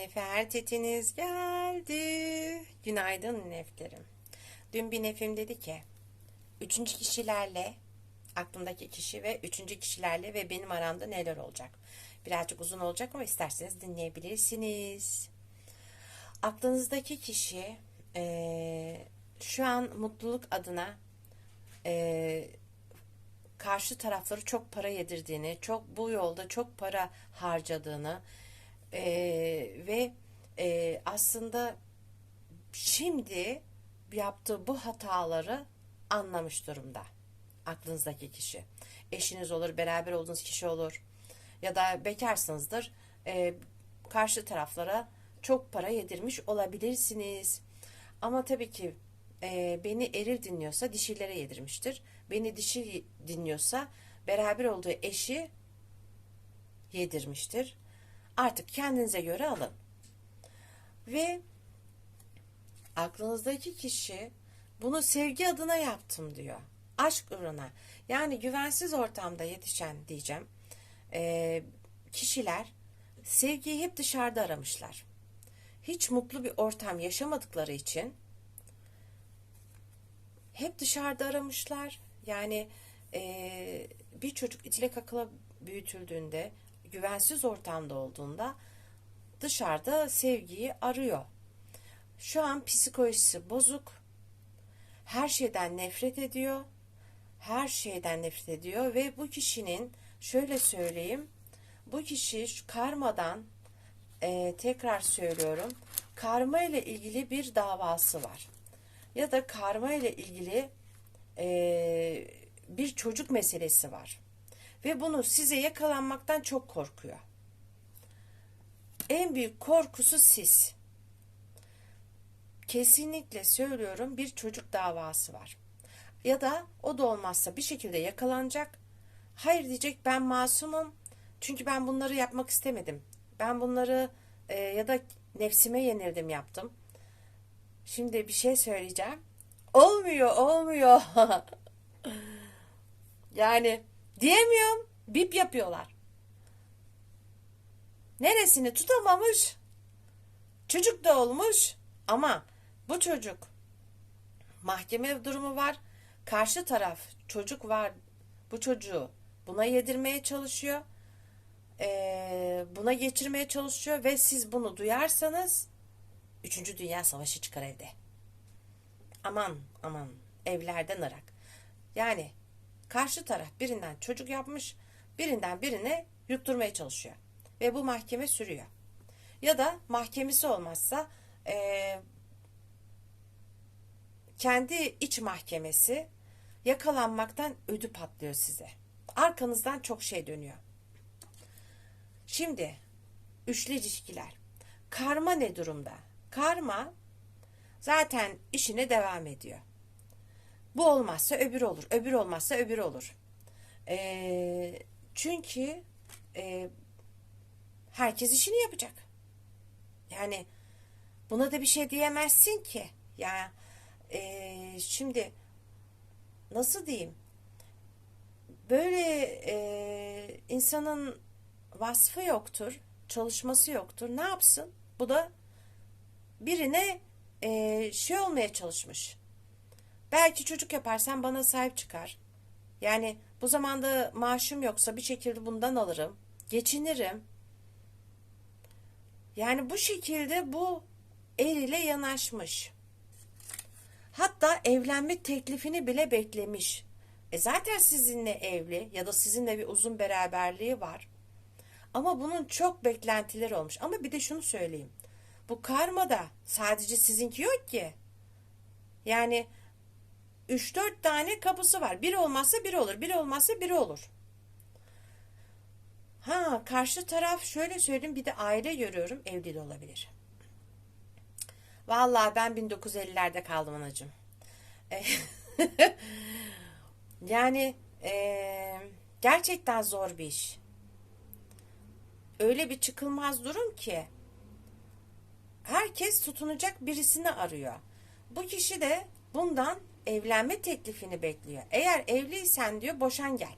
Nefertitiniz geldi. Günaydın nefterim. Dün bir nefim dedi ki, üçüncü kişilerle, aklımdaki kişi ve üçüncü kişilerle ve benim aramda neler olacak? Birazcık uzun olacak ama isterseniz dinleyebilirsiniz. Aklınızdaki kişi eee, şu an mutluluk adına eee, karşı tarafları çok para yedirdiğini, çok bu yolda çok para harcadığını eee, ve eee, aslında şimdi yaptığı bu hataları anlamış durumda. Aklınızdaki kişi. Eşiniz olur, beraber olduğunuz kişi olur. Ya da bekarsınızdır. eee, karşı taraflara çok para yedirmiş olabilirsiniz. Ama tabii ki e, beni eril dinliyorsa dişilere yedirmiştir. Beni dişi dinliyorsa beraber olduğu eşi yedirmiştir. Artık kendinize göre alın. Ve aklınızdaki kişi bunu sevgi adına yaptım diyor. Aşk uğruna. Yani güvensiz ortamda yetişen diyeceğim. e, kişiler sevgiyi hep dışarıda aramışlar. Hiç mutlu bir ortam yaşamadıkları için hep dışarıda aramışlar. Yani e, bir çocuk itile kakıla büyütüldüğünde, güvensiz ortamda olduğunda dışarıda sevgiyi arıyor. Şu an psikolojisi bozuk. Her şeyden nefret ediyor. Her şeyden nefret ediyor ve bu kişinin şöyle söyleyeyim. Bu kişi şu karmadan e, tekrar söylüyorum. Karma ile ilgili bir davası var. Ya da karma ile ilgili e, bir çocuk meselesi var. Ve bunu size yakalanmaktan çok korkuyor. En büyük korkusu siz. Kesinlikle söylüyorum bir çocuk davası var. Ya da o da olmazsa bir şekilde yakalanacak. Hayır diyecek ben masumum. Çünkü ben bunları yapmak istemedim. Ben bunları e, ya da nefsime yenildim yaptım. Şimdi bir şey söyleyeceğim. Olmuyor, olmuyor. yani diyemiyorum. Bip yapıyorlar. Neresini tutamamış? Çocuk da olmuş ama bu çocuk mahkeme durumu var. Karşı taraf çocuk var. Bu çocuğu buna yedirmeye çalışıyor. Ee, buna geçirmeye çalışıyor ve siz bunu duyarsanız Üçüncü Dünya Savaşı çıkar evde. Aman aman evlerden ırak. Yani karşı taraf birinden çocuk yapmış, birinden birine yutturmaya çalışıyor. Ve bu mahkeme sürüyor. Ya da mahkemesi olmazsa eee, kendi iç mahkemesi yakalanmaktan ödü patlıyor size. Arkanızdan çok şey dönüyor. Şimdi üçlü ilişkiler. Karma ne durumda? Karma zaten işine devam ediyor. Bu olmazsa öbür olur. Öbür olmazsa öbür olur. Ee, çünkü e, herkes işini yapacak. Yani buna da bir şey diyemezsin ki. Ya e, şimdi nasıl diyeyim? Böyle e, insanın vasfı yoktur, çalışması yoktur. Ne yapsın? Bu da birine e, şey olmaya çalışmış. Belki çocuk yaparsan bana sahip çıkar. Yani bu zamanda maaşım yoksa bir şekilde bundan alırım. Geçinirim. Yani bu şekilde bu el yanaşmış. Hatta evlenme teklifini bile beklemiş. E zaten sizinle evli ya da sizinle bir uzun beraberliği var. Ama bunun çok beklentileri olmuş. Ama bir de şunu söyleyeyim. Bu karmada sadece sizinki yok ki. Yani 3-4 tane kapısı var. Biri olmazsa biri olur. Biri olmazsa biri olur. Ha karşı taraf şöyle söyleyeyim bir de aile görüyorum evli de olabilir. Vallahi ben 1950'lerde kaldım anacığım. E, yani e, gerçekten zor bir iş. Öyle bir çıkılmaz durum ki herkes tutunacak birisini arıyor. Bu kişi de bundan evlenme teklifini bekliyor. Eğer evliysen diyor boşan gel.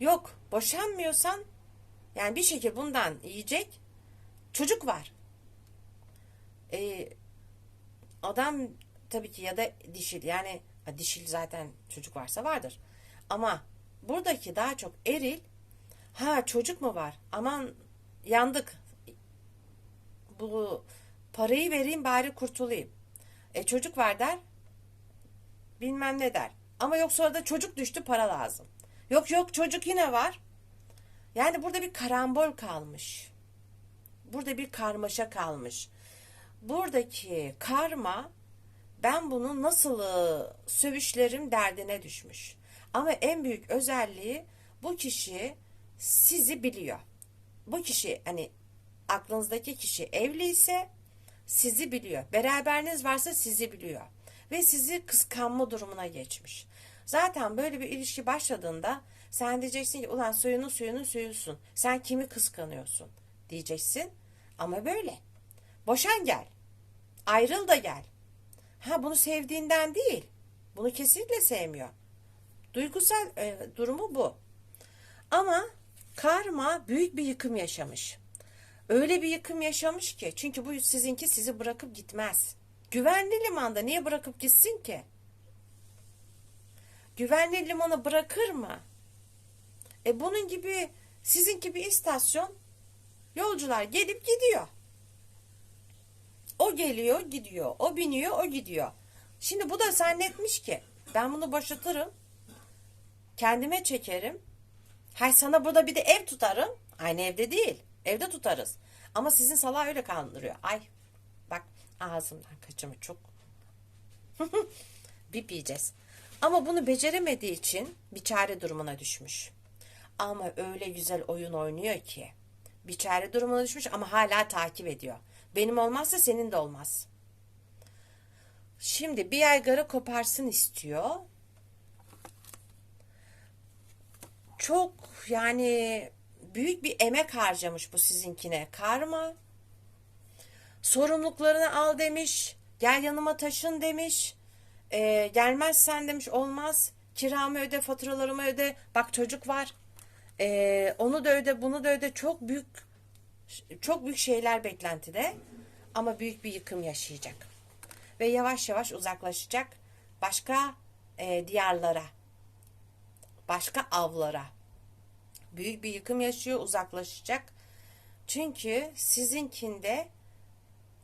Yok boşanmıyorsan yani bir şekilde bundan yiyecek Çocuk var. E, adam tabii ki ya da dişil yani dişil zaten çocuk varsa vardır. Ama buradaki daha çok eril ha çocuk mu var aman yandık bu parayı vereyim bari kurtulayım. E çocuk var der bilmem ne der. Ama yok sonra da çocuk düştü para lazım. Yok yok çocuk yine var. Yani burada bir karambol kalmış. Burada bir karmaşa kalmış. Buradaki karma ben bunu nasıl ıı, sövüşlerim derdine düşmüş. Ama en büyük özelliği bu kişi sizi biliyor. Bu kişi hani aklınızdaki kişi evli ise sizi biliyor. Beraberiniz varsa sizi biliyor. Ve sizi kıskanma durumuna geçmiş. Zaten böyle bir ilişki başladığında sen diyeceksin ki ulan suyunu suyunu suyusun. Sen kimi kıskanıyorsun diyeceksin. Ama böyle. Boşan gel. Ayrıl da gel. Ha bunu sevdiğinden değil. Bunu kesinlikle sevmiyor. Duygusal e, durumu bu. Ama karma büyük bir yıkım yaşamış. Öyle bir yıkım yaşamış ki çünkü bu sizinki sizi bırakıp gitmez. Güvenli limanda niye bırakıp gitsin ki? Güvenli limanı bırakır mı? E bunun gibi sizinki bir istasyon yolcular gelip gidiyor. O geliyor gidiyor. O biniyor o gidiyor. Şimdi bu da zannetmiş ki ben bunu boşaltırım. Kendime çekerim. Hay sana burada bir de ev tutarım. Aynı evde değil. Evde tutarız. Ama sizin salağı öyle kandırıyor. Ay ağzımdan kaçımı çok. Bip yiyeceğiz. Ama bunu beceremediği için bir çare durumuna düşmüş. Ama öyle güzel oyun oynuyor ki. Bir çare durumuna düşmüş ama hala takip ediyor. Benim olmazsa senin de olmaz. Şimdi bir yaygara koparsın istiyor. Çok yani büyük bir emek harcamış bu sizinkine. Karma. Sorumluluklarını al demiş. Gel yanıma taşın demiş. Ee, gelmezsen demiş olmaz. Kiramı öde, faturalarımı öde. Bak çocuk var. Ee, onu da öde, bunu da öde. Çok büyük çok büyük şeyler beklentide. Ama büyük bir yıkım yaşayacak. Ve yavaş yavaş uzaklaşacak. Başka e, diyarlara. Başka avlara büyük bir yıkım yaşıyor, uzaklaşacak. Çünkü sizinkinde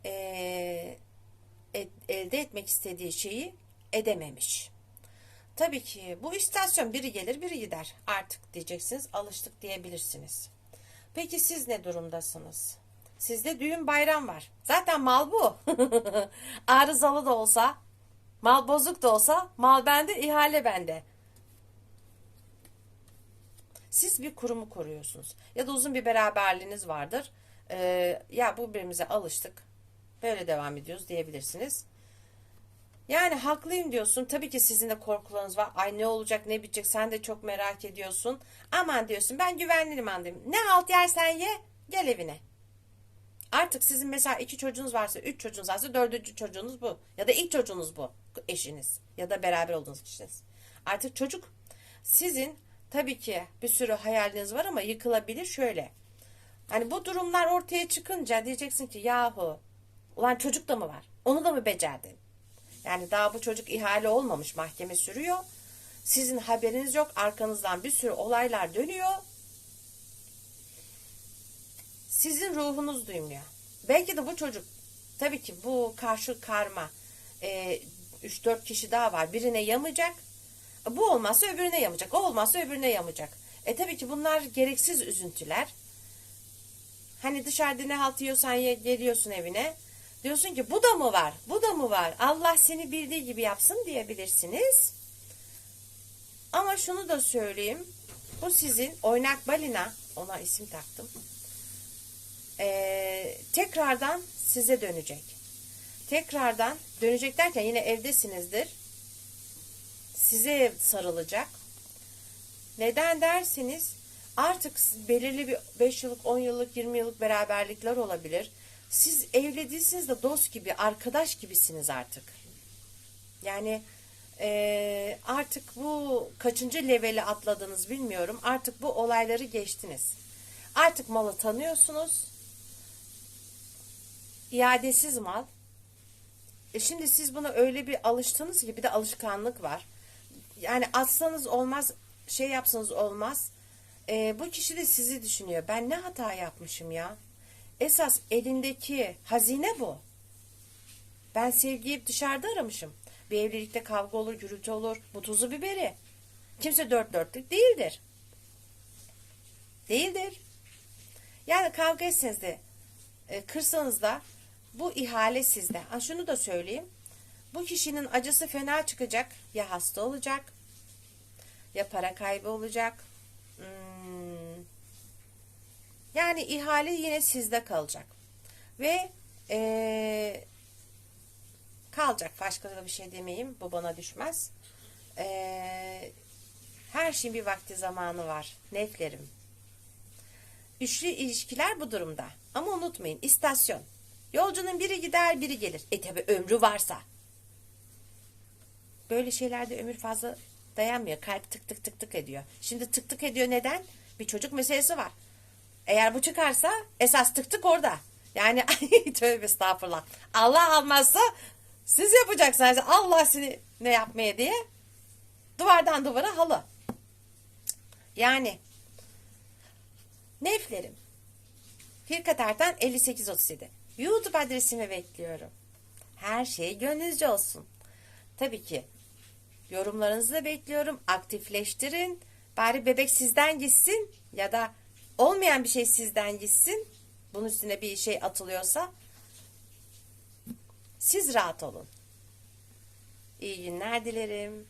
e, et, elde etmek istediği şeyi edememiş. Tabii ki bu istasyon biri gelir biri gider. Artık diyeceksiniz alıştık diyebilirsiniz. Peki siz ne durumdasınız? Sizde düğün bayram var. Zaten mal bu. Arızalı da olsa, mal bozuk da olsa mal bende, ihale bende. Siz bir kurumu koruyorsunuz. Ya da uzun bir beraberliğiniz vardır. Ee, ya bu birbirimize alıştık. Böyle devam ediyoruz diyebilirsiniz. Yani haklıyım diyorsun. Tabii ki sizin de korkularınız var. Ay ne olacak ne bitecek sen de çok merak ediyorsun. Aman diyorsun ben güvenli limandayım. Ne halt yersen ye gel evine. Artık sizin mesela iki çocuğunuz varsa, üç çocuğunuz varsa dördüncü çocuğunuz bu. Ya da ilk çocuğunuz bu. Eşiniz. Ya da beraber olduğunuz kişiniz. Artık çocuk sizin Tabii ki bir sürü hayaliniz var ama yıkılabilir şöyle. Hani bu durumlar ortaya çıkınca diyeceksin ki yahu ulan çocuk da mı var? Onu da mı becerdin? Yani daha bu çocuk ihale olmamış mahkeme sürüyor. Sizin haberiniz yok. Arkanızdan bir sürü olaylar dönüyor. Sizin ruhunuz duymuyor. Belki de bu çocuk tabii ki bu karşı karma e, 3-4 kişi daha var. Birine yamayacak. Bu olmazsa öbürüne yamayacak. O olmazsa öbürüne yamayacak. E tabii ki bunlar gereksiz üzüntüler. Hani dışarıda ne halt yiyorsan ye, geliyorsun evine. Diyorsun ki bu da mı var? Bu da mı var? Allah seni bildiği gibi yapsın diyebilirsiniz. Ama şunu da söyleyeyim. Bu sizin oynak balina. Ona isim taktım. Ee, tekrardan size dönecek. Tekrardan dönecek derken yine evdesinizdir size sarılacak. Neden derseniz artık belirli bir 5 yıllık, 10 yıllık, 20 yıllık beraberlikler olabilir. Siz evli de dost gibi, arkadaş gibisiniz artık. Yani e, artık bu kaçıncı leveli atladınız bilmiyorum. Artık bu olayları geçtiniz. Artık malı tanıyorsunuz. iadesiz mal. E şimdi siz buna öyle bir alıştınız ki bir de alışkanlık var. Yani atsanız olmaz, şey yapsanız olmaz. E, bu kişi de sizi düşünüyor. Ben ne hata yapmışım ya? Esas elindeki hazine bu. Ben sevgiyi dışarıda aramışım. Bir evlilikte kavga olur, gürültü olur. Bu tuzu biberi. Kimse dört dörtlük değildir. Değildir. Yani kavga etseniz de e, kırsanız da bu ihale sizde. Ha, şunu da söyleyeyim. Bu kişinin acısı fena çıkacak. Ya hasta olacak. Ya para kaybı olacak. Yani ihale yine sizde kalacak. Ve e, kalacak. Başka da bir şey demeyeyim. Bu bana düşmez. E, her şeyin bir vakti zamanı var. Neflerim. Üçlü ilişkiler bu durumda. Ama unutmayın istasyon. Yolcunun biri gider biri gelir. E tabi ömrü varsa. Böyle şeylerde ömür fazla dayanmıyor. Kalp tık tık tık tık ediyor. Şimdi tık tık ediyor neden? Bir çocuk meselesi var. Eğer bu çıkarsa esas tık tık orada. Yani tövbe estağfurullah. Allah almazsa siz yapacaksınız. Allah seni ne yapmaya diye. Duvardan duvara halı. Yani Neflerim. Firkat Ertan 5837. YouTube adresimi bekliyorum. Her şey gönlünüzce olsun. Tabii ki yorumlarınızı da bekliyorum. Aktifleştirin. Bari bebek sizden gitsin ya da olmayan bir şey sizden gitsin. Bunun üstüne bir şey atılıyorsa siz rahat olun. İyi günler dilerim.